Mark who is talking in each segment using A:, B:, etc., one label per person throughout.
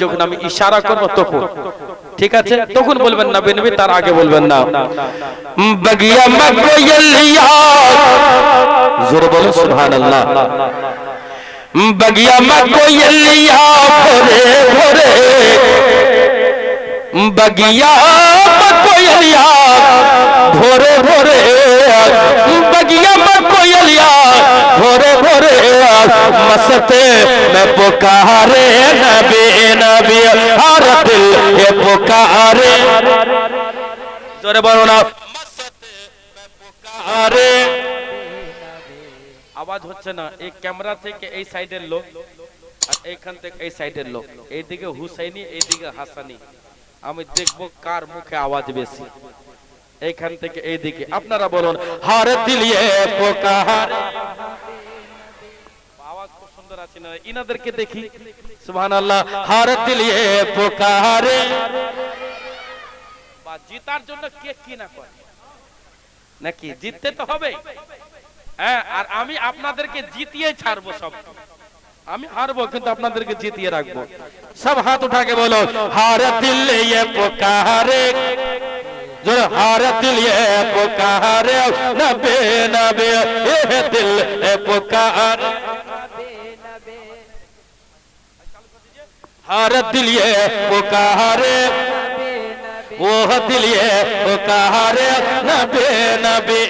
A: যখন আমি ইশারা করব তখন। ঠিক আছে? তখন বলবেন না বেনবি তার আগে বলবেন না। বগিয়া মাগরিয়া জোরে বলো সুবহানাল্লাহ। বগিয়া মাগরিয়া ভরে ভোরে। বগিয়া মগলিয়া ভোরে ভোরে বগিয়া মগলিয়া ভোরে ভোরে मसते में पुकारे नबी नबी हर दिल ये पुकारे जोरे बोलो ना मसते में पुकारे আওয়াজ হচ্ছে না এই ক্যামেরা থেকে এই সাইডের লোক আর এইখান থেকে এই সাইডের লোক এইদিকে হুসাইনি এইদিকে হাসানি আমি দেখব কার মুখে আওয়াজ বেশি। এইখান থেকে এইদিকে। আপনারা বলুন, হার দিলিয়ে পোকার আওয়াজ খুব সুন্দর আছে না? ইনাদেরকে দেখি। সুবহানাল্লাহ, হার দিলিয়ে পোকারে বা জিতার জন্য কে কি না করে? নাকি জিততে তো হবে হ্যাঁ আর আমি আপনাদেরকে জিতিয়ে ছাড়বো সব। আমি হারবো, কিন্তু আপনাদেরকে জিতিয়ে রাখব। সব হাত উঠাকে বলো, হার দিল পোকারে হার দিল পোকারে দিল পোকার হার দিল পোকারে وہ دل یہ کہا رے نبی نبی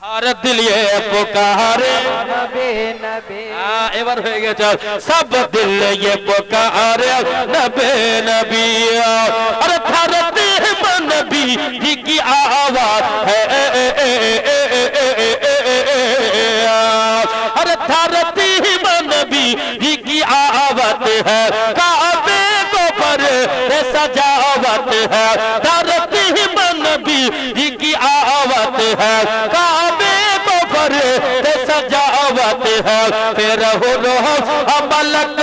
A: سب دل یہ پکارے۔ نبی نبی۔ ایور ہو گیا چل دل یہ نبی ہی کی آواز ہے۔ है फिर हो बलक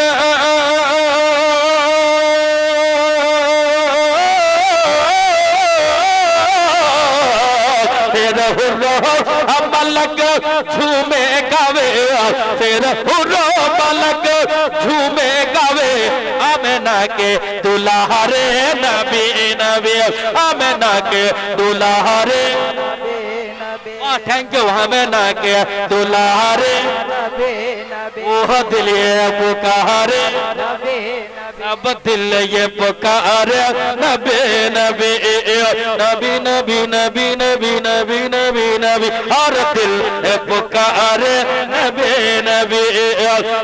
A: फिर हो बलक झूमे गावे फिर हो बलक झूमे गावे আমনাকে দুলাহারে
B: নবী নবী
A: আমনাকে দুলাহারে থ্যাংক ইউ
B: আমনাকে দুলাহারে
A: ओह दिल
B: ये पुकारे
A: अब दिल ये पुकारे नबे नबे नबी नबी नबी नबी नबी नबी नबी और दिल ये पुकारे नबे नबी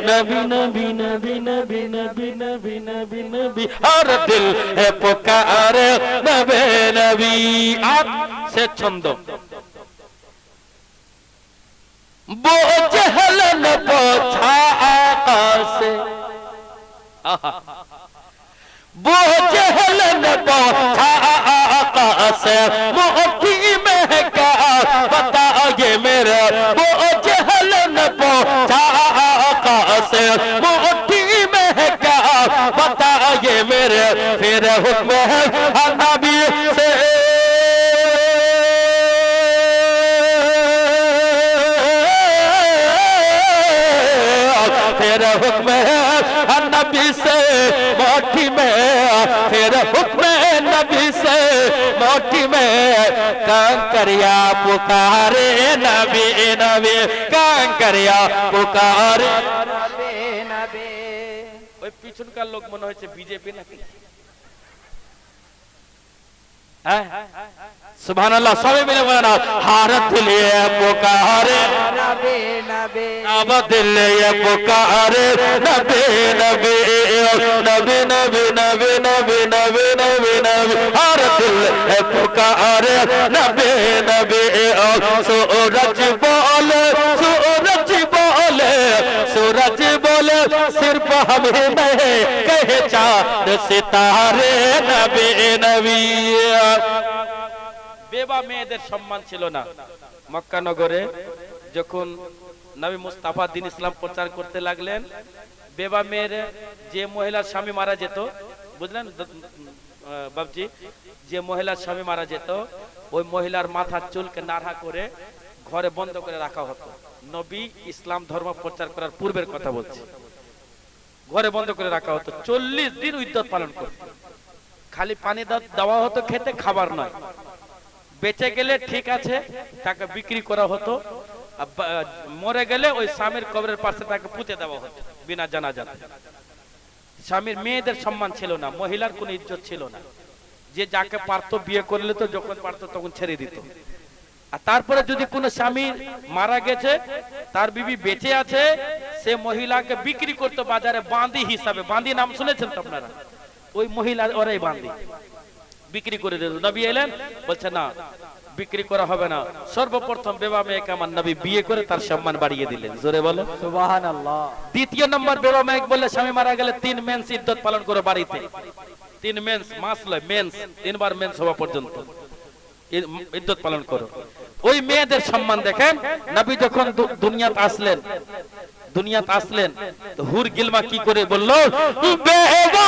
A: नबी नबी नबी नबी नबी नबी नबी नबी और दिल ये पुकारे नबे नबी आप से छंदो وہ جہل نے پوچھا آقا سے۔ وہ جہل نے پوچھا آقا سے۔ محتی میں کہا بتا میرے۔ وہ جہل نے پوچھا آقا سے۔ محتی میں کہا بتا میرے۔ پھر حکم ہے۔ मोटी में फिर हुक्म है नबी से मोटी में कंकरिया पुकारे नबी नबी कंकरिया पुकारे
B: নবে নবে
A: ওই পিছনকার লোক মনে হচ্ছে বিজেপি নাকি সুবহান আল্লাহ সবাই سبحان اللہ سبھی میرے
B: بنا حارت
A: لیے پکارے۔ کعبہ دل لیے پکارے۔ نبی نبی نبی نبی نبی نبی نبی نبی نبی۔
C: حارت لیے پکارے۔ نبی نبی سورج بولے سورج بولے سورج بولے صرف ہم میں کہ چاند ستارے۔ نبی نبی۔
A: বেবা মেয়েদের সম্মান ছিল না। মক্কা নগরে যখন নবী মুস্তাফা দিন ইসলাম প্রচার করতে লাগলেন বেবা মেয়ের যে মহিলার স্বামী মারা যেত, বুঝলেন বাবজি যে মহিলার স্বামী মারা যেত, ওই মহিলার মাথার চুলকে নাড়া করে ঘরে বন্ধ করে রাখা হতো। নবী ইসলাম ধর্ম প্রচার করার পূর্বের কথা বলছি। ঘরে বন্ধ করে রাখা হতো। চল্লিশ দিন উদ্যোত পালন করত। খালি পানি দেওয়া হতো খেতে, খাবার নয়। বেঁচে গেলে ঠিক আছে, তাকে বিক্রি করা হতো। মরে গেলে ওই স্বামীর কবরের পাশে তাকে পুঁতে দেওয়া হতো, বিনা জানাজা স্বামীর মেয়েদের সম্মান ছিল না, মহিলার কোনো ইজ্জত ছিল না। যে যাকে পারতো বিয়ে করলে তো যখন পারতো তখন ছেড়ে দিত। আর তারপরে যদি কোনো স্বামী মারা গেছে, তার বিবি বেঁচে আছে, সে মহিলাকে বিক্রি করতো বাজারে বাঁধি হিসাবে। বাঁধি নাম শুনেছেন তো আপনারা? ওই মহিলা ওরাই বাঁধি বিক্রি করে দিল। নবী এলেন বলছে না বিক্রি করা হবে না। সর্বপ্রথম বেবা মেয়েকে আমার নবী বিয়ে করে তার সম্মান বাড়িয়ে দিলেন। জোরে বলো। দ্বিতীয় নম্বর বেবা মেয়ে বললে স্বামী মারা গেলে তিন মেন্স ইদ্যত পালন করে বাড়িতে। তিন মেন্স মাস লয় মেন্স তিনবার মেন্স হওয়া পর্যন্ত। ইদ্যত পালন করো। ওই মেয়েদের সম্মান দেখেন নবী যখন দুনিয়াতে আসলেন দুনিয়াতে আসলেন হুর গিলমা কি করে বলল
C: বেবা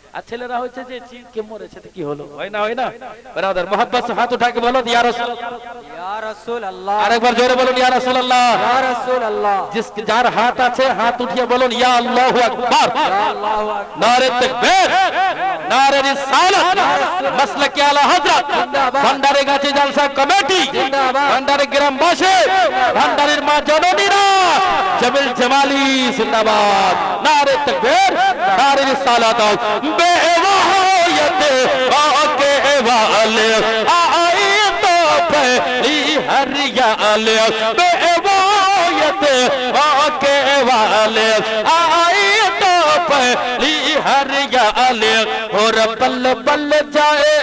A: আর ছেলেরা হচ্ছে যে কে মরেছে কি হলো? হয় না হয় না। ব্রাদার মোহাম্মদ হাত উঠাকে বলো ইয়া রাসূল
B: ইয়া রাসূল আল্লাহ
A: আরেকবার জোরে বলুন ইয়া রাসূল আল্লাহ
B: ইয়া রাসূল
A: আল্লাহ জিস যার হাত আছে হাত উঠিয়ে বলুন ইয়া আল্লাহু আকবার।
B: ইয়া আল্লাহু আকবার।
A: নারে তাকবীর নারে রিসালাত মাসলাক আলা হযরত। ভান্ডারে গাছে জলসা কমিটি জিন্দাবাদ। ভান্ডারে গ্রামবাসী ভান্ডারের মা জননীরা জমিল জামালি জিন্দাবাদ। নারে তাকবীর
C: سالت بے وحیت آئی تو پھیلی ہریال بے اور پل پل جائے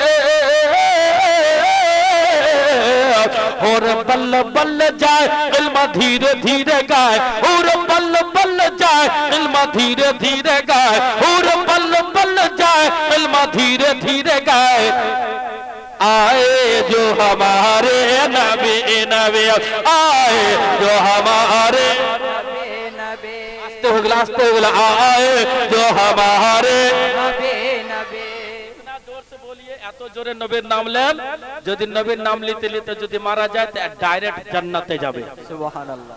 C: اور پل پل جائے علم دھیرے دھیرے گائے اور پل پل যায় ইলমা ধীরে ধীরে গায় হুর পল পল
B: যায় ইলমা
C: ধীরে ধীরে গায়। آئے جو ہمارے نبی نبی آئے
B: جو ہمارے
A: آستے ہوگلا آستے ہوگلا آئے جو ہمارے নাম যদি নবীর নাম লিতে লিতে যদি মারা যায় ডাইরেক্ট জান্নাতে যাবে।
B: সুবহানাল্লাহ।